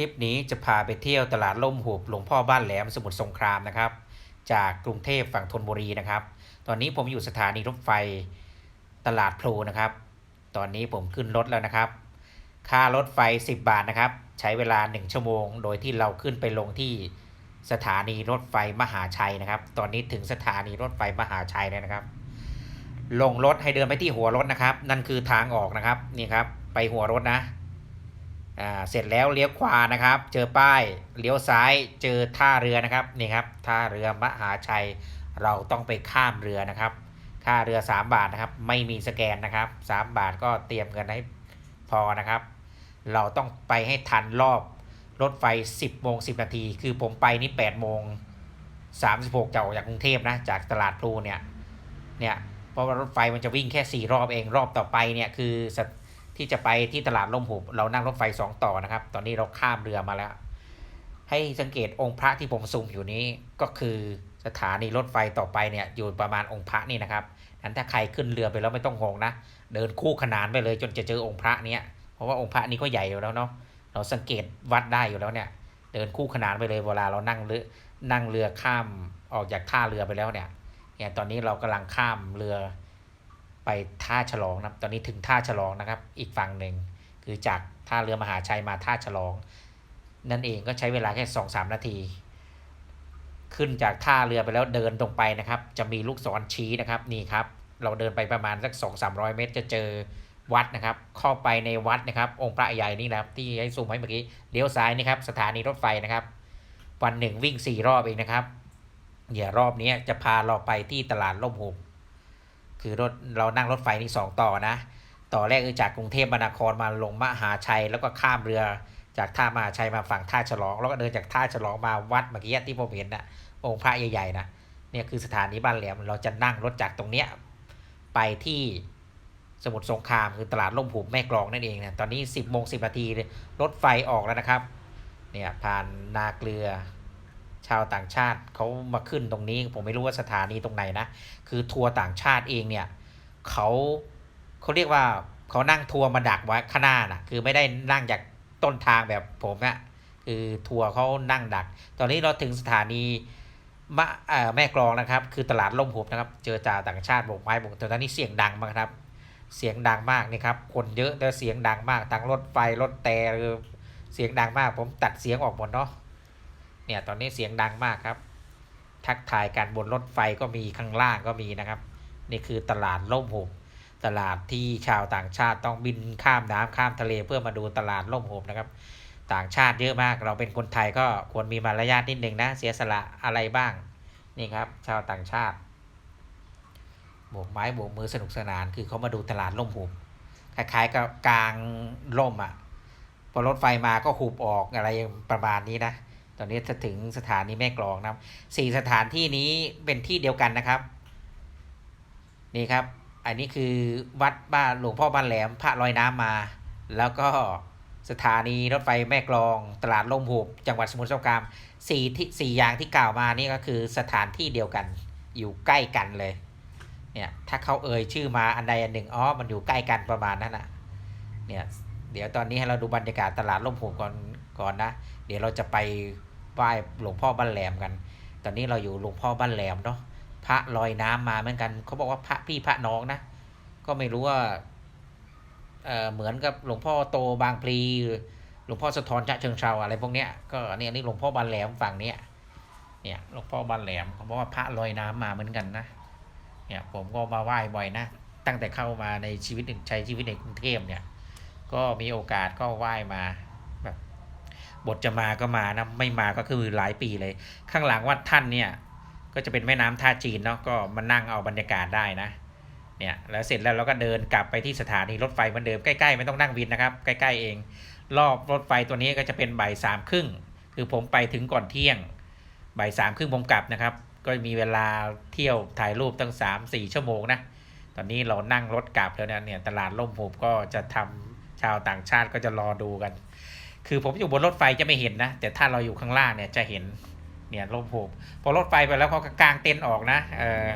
ลิปนี้จะพาไปเที่ยวตลาดล่มหุบหลวงพ่อบ้านแหลมสมุทรสงครามนะครับ จากกรุงเทพฝั่งธนบุรีนะครับ ตอนนี้ผมอยู่สถานีรถไฟตลาดพลูนะครับ ตอนนี้ผมขึ้นรถแล้วนะครับ ค่ารถไฟ 10 บาทนะครับ ใช้เวลา 1 ชั่วโมง โดยที่เราขึ้นไปลงที่สถานีรถไฟมหาชัยนะครับ ตอนนี้ถึงสถานีรถไฟมหาชัยแล้วนะครับ ลงรถให้เดินไปที่หัวรถนะครับ นั่นคือทางออกนะครับนี่ครับไปหัวรถนะ อ่าเสร็จแล้วเลี้ยวขวานะครับ เจอป้ายเลี้ยวซ้ายเจอท่าเรือนะครับนี่ครับท่าเรือมหาชัย เราต้องไปข้ามเรือนะครับ ค่าเรือ 3 บาทนะครับ ไม่มีสแกนนะครับ 3 บาทก็เตรียมเงินให้พอนะครับ เราต้องไปให้ทันรอบรถไฟ 10โมง10 นาที คือผมไปนี่8โมง36จะออกจากกรุงเทพนะ จากตลาดพลูเนี่ยเนี่ยเพราะว่ารถไฟมันจะวิ่งแค่ 4 รอบเองรอบต่อไปเนี่ยคือส ที่จะไปที่ตลาดล่มหุบเรานั่งรถไฟสองต่อนะครับ ตอนนี้เราข้ามเรือมาแล้ว ให้สังเกตองค์พระที่ผมซูมอยู่นี้ก็คือสถานีรถไฟต่อไปเนี่ยอยู่ประมาณองค์พระนี่นะครับนั้นถ้าใครขึ้นเรือไปแล้วไม่ต้องงงนะ เดินคู่ขนานไปเลยจนจะเจอองค์พระเนี้ยเพราะว่าองค์พระนี้ก็ใหญ่อยู่แล้วเนาะเราสังเกตวัดได้อยู่แล้วเนี่ย เดินคู่ขนานไปเลยเวลาเรานั่งเรือนั่งเรือข้ามออกจากท่าเรือไปแล้วเนี่ยเนี่ยตอนนี้เรากำลังข้ามเรือ ไปท่าฉลองนะครับตอนนี้ถึงท่าฉลองนะครับ อีกฝั่งหนึ่งคือจากท่าเรือมหาชัยมาท่าฉลอง นั่นเองก็ใช้เวลาแค่สองสามนาที ขึ้นจากท่าเรือไปแล้วเดินตรงไปนะครับ จะมีลูกศรชี้นะครับนี่ครับ เราเดินไปประมาณสักสองสามร้อยเมตรจะเจอวัดนะครับ เข้าไปในวัดนะครับ องค์พระใหญ่นี่นะครับ ที่ให้ซูมไว้เมื่อกี้เลี้ยวซ้ายนี่ครับสถานีรถไฟนะครับ วันหนึ่งวิ่งสี่รอบเองนะครับเดี๋ยวรอบนี้จะพาเราไปที่ตลาดล่มหุบ คือรถเรานั่งรถไฟนี่สองต่อนะ ต่อแรกคือจากกรุงเทพมหานครมาลงมหาชัย แล้วก็ข้ามเรือจากท่ามหาชัยมาฝั่งท่าฉลอง แล้วก็เดินจากท่าฉลองมาวัดเมื่อกี้ที่ผมเห็นนะองค์พระใหญ่ๆนะเนี่ยคือสถานีบ้านแหลมเราจะนั่งรถจากตรงเนี้ยไปที่สมุทรสงครามคือตลาดล่มผูกแม่กลองนั่นเองนะตอนนี้ 10บโมงสินาทีรถไฟออกแล้วนะครับเนี่ยผ่านนาเกลือ ชาวต่างชาติเขามาขึ้นตรงนี้ ผมไม่รู้ว่าสถานีตรงไหนนะ คือทัวร์ต่างชาติเองเนี่ยเขาเขาเรียกว่าเขานั่งทัวร์มาดักไว้ข้างหน้านะคือไม่ได้นั่งจากต้นทางแบบผมอะคือทัวร์เขานั่งดัก ตอนนี้เราถึงสถานีมะแม่กลองนะครับ คือตลาดล่มหุบนะครับ เจอจ่าต่างชาติโบกไม้โบกแต่ตอนนี้เสียงดังมากครับ เสียงดังมากนี่ครับ คนเยอะแต่เสียงดังมากทั้งรถไฟรถแต่หรือเสียงดังมาก ผมตัดเสียงออกหมดเนาะ เนี่ยตอนนี้เสียงดังมากครับ ทักทายกันบนรถไฟก็มีข้างล่างก็มีนะครับ นี่คือตลาดล่มหุบตลาดที่ชาวต่างชาติต้องบินข้ามน้ำข้ามทะเลเพื่อมาดูตลาดล่มหุบนะครับ ต่างชาติเยอะมาก เราเป็นคนไทยก็ควรมีมารยาทนิดหนึ่งนะเสียสละอะไรบ้างนี่ครับ ชาวต่างชาติโบกไม้โบกมือสนุกสนานคือเขามาดูตลาดล่มหุบคล้ายๆกับกลางล่มอะพอรถไฟมาก็หุบออกอะไรประมาณนี้นะ ตอนนี้จะถึงสถานีแม่กลองนะครับสี่สถานที่นี้เป็นที่เดียวกันนะครับ นี่ครับ อันนี้คือวัดบ้านหลวงพ่อบ้านแหลมพระลอยน้ำมา แล้วก็สถานีรถไฟแม่กลอง ตลาดล่มหุบจังหวัดสมุทรสงครามสี่ที่สี่อย่างที่กล่าวมานี่ก็คือสถานที่เดียวกัน อยู่ใกล้กันเลย เนี่ยถ้าเขาเอ่ยชื่อมาอันใดอันหนึ่งอ๋อมันอยู่ใกล้กันประมาณนั้นนะเนี่ยเดี๋ยวตอนนี้ให้เราดูบรรยากาศตลาดล่มหุบก่อนก่อนนะ เดี๋ยวเราจะไป ไหว้หลวงพ่อบ้านแหลมกัน ตอนนี้เราอยู่หลวงพ่อบ้านแหลมเนาะพระลอยน้ำมาเหมือนกันเขาบอกว่าพระพี่พระน้องนะ ก็ไม่รู้ว่าเออเหมือนกับหลวงพ่อโตบางพลีหลวงพ่อสะทอนจะเชิงเชาอะไรพวกเนี้ยก็เนี่ยนี่หลวงพ่อบ้านแหลมฝั่งเนี้ยเนี่ยหลวงพ่อบ้านแหลมเขาบอกว่าพระลอยน้ำมาเหมือนกันนะเนี่ยผมก็มาไหว้บ่อยนะตั้งแต่เข้ามาในชีวิตใช้ชีวิตในกรุงเทพเนี่ย ก็มีโอกาสก็ไหว้มา บทจะมาก็มานะไม่มาก็คือหลายปีเลย ข้างหลังวัดท่านเนี่ยก็จะเป็นแม่น้ำท่าจีนเนาะก็มานั่งเอาบรรยากาศได้นะเนี่ยแล้วเสร็จแล้วเราก็เดินกลับไปที่สถานีรถไฟเหมือนเดิมใกล้ๆไม่ต้องนั่งวินนะครับใกล้ๆเอง รอบรถไฟตัวนี้ก็จะเป็นบ่ายสามครึ่งคือผมไปถึงก่อนเที่ยงบ่ายสามครึ่งผมกลับนะครับ ก็มีเวลาเที่ยวถ่ายรูปตั้งสามสี่ชั่วโมงนะตอนนี้เรานั่งรถกลับแล้วเนี่ยตลาดล่มหุบก็จะทำชาวต่างชาติก็จะรอดูกัน คือผมอยู่บนรถไฟจะไม่เห็นนะ แต่ถ้าเราอยู่ข้างล่างเนี่ยจะเห็นเนี่ยลมหุบพอรถไฟไปแล้วเขาก็กางเต็นท์ออกนะเออ